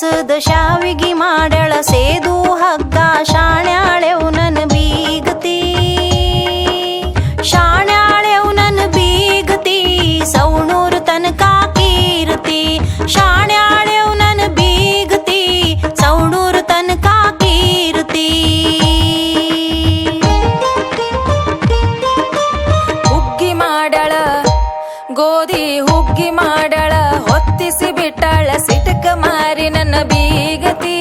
ಕಸದ ಶಾವಿಗಿ ಮಾಡಳ ಸೇದು ಹಗ್ಗ, ಶಾಣ್ಯಾಳೆವು ನನ್ ಬೀಗತಿ. ಶಾಣ್ಯಾಳೆವು ನನ್ ಬೀಗತಿ, ಸೌಣೂರು ತನಕ ಕೀರ್ತಿ. ಶಾಣ್ಯಾಳೆವು ಹುಗ್ಗಿ ಮಾಡಳ, ಹೊತ್ತಿಸಿ ಬಿಟ್ಟಾಳ, ಸಿಟಕ ಮಾರಿ ನನ್ನ ಬೀಗತಿ.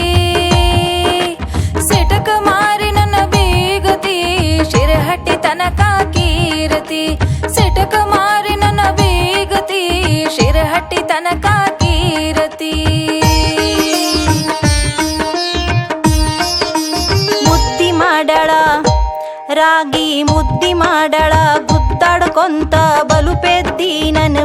ಸಿಟಕ ಮಾರಿ ನನ್ನ ಬೀಗತಿ, ಶಿರಹಟ್ಟಿ ತನಕ ಕೀರತಿ. ಸಿಟಕ ಮಾರಿ ನನ್ನ ಬೀಗತಿ, ಶಿರಹಟ್ಟಿ ತನಕ ಕೀರತಿ. ಮುದ್ದಿ ಮಾಡಳ, ರಾಗಿ ಮುದ್ದಿ ಮಾಡಳ, ಗುದ್ದಾಡ್ಕೊಂತ ಬಲುಪೆದ್ದಿ ನನ್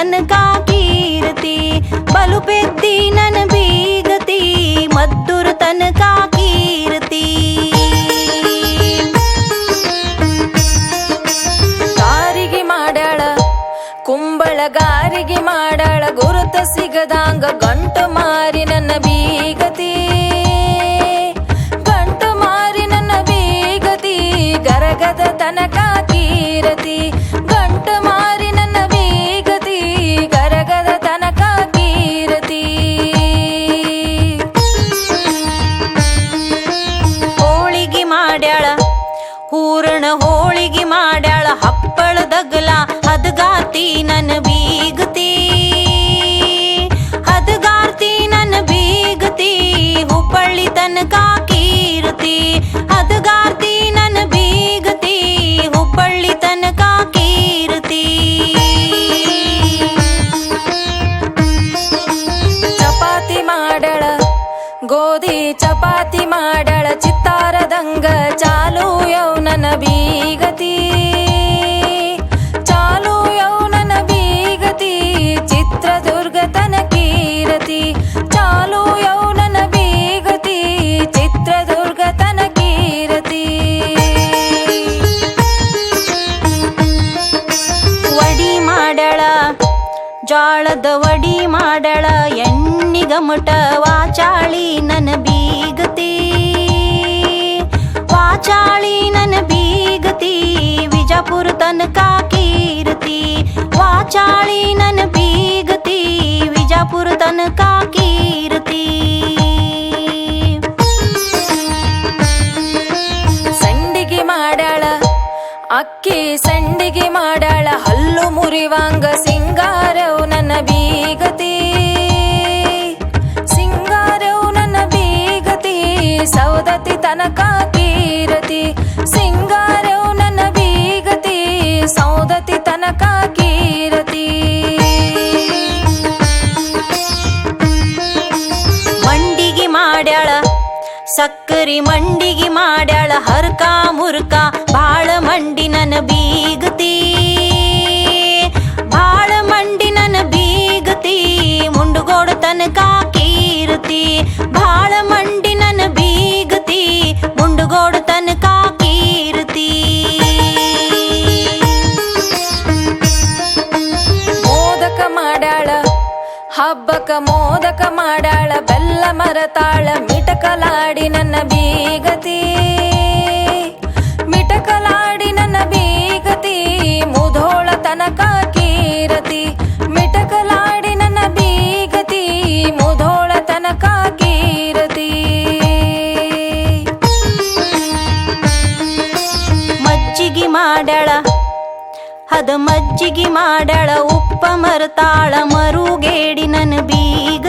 ತನಕ ಕೀರ್ತಿ ಬಲುಪೆದ್ದಿ ನನ್ ಬೀಗತಿ, ಮದ್ದೂರು ತನಕ ಕೀರ್ತಿ ಕಾರಿಗೆ ಮಾಡಾಳ ಕುಂಬಳಗಾರಿಗೆ ಮಾಡಾಳ ಗುರುತ ಸಿಗದಾಂಗ ಗಂಟು ಮಾರಿ. पळदगला हदगाती ननबी ವಾಚಾಳಿ ನನ್ನ ಬೀಗತಿ. ವಾಚಾಳಿ ನನ್ನ ಬೀಗತಿ, ವಿಜಾಪುರ ತನಕ ಕೀರ್ತಿ. ವಾಚಾಳಿ ನನ್ನ ಬೀಗತಿ, ವಿಜಾಪುರ ತನಕ ಕೀರ್ತಿ. ಸಂಡಿಗೆ ಮಾಡಾಳ, ಅಕ್ಕಿ ಸಂಡಿಗೆ ಮಾಡಾಳ, ಹಲ್ಲು ಮುರಿವಾಂಗ ಸಿಂಗಾರವು ನನ್ನ ಬೀಗತಿ. ತನಕ ಕೀರತಿ ಸಿಂಗಾರವು ನನ್ನ ಬೀಗತಿ, ಸೌದತಿ ತನಕ ಕೀರತಿ ಮಂಡಿಗೆ ಮಾಡ್ಯಾಳ, ಸಕ್ಕರಿ ಮಂಡಿಗೆ ಮಾಡ್ಯಾಳ, ಹರ್ಕ ಮುರ್ಕ, ಬಾಳ ಮಂಡಿ ನನ್ನ ಬೀಗತಿ ನನ್ನ ಬೀಗತಿ, ಮಿಟಕಲಾಡಿ ನನ್ನ ಬೀಗತಿ, ಮುಧೋಳ ತನಕ ಕೀರತಿ. ಮಿಟಕಲಾಡಿ ನನ್ನ ಬೀಗತಿ, ಮುಧೋಳ ತನಕ ಕೀರತಿ. ಮಜ್ಜಿಗೆ ಮಾಡಳ ಹದ ಮಜ್ಜಿಗೆ ಮಾಡಳ ಉಪ್ಪ ಮರತಾಳ, ಮರುಗೇಡಿ ನನ್ನ ಬೀಗತಿ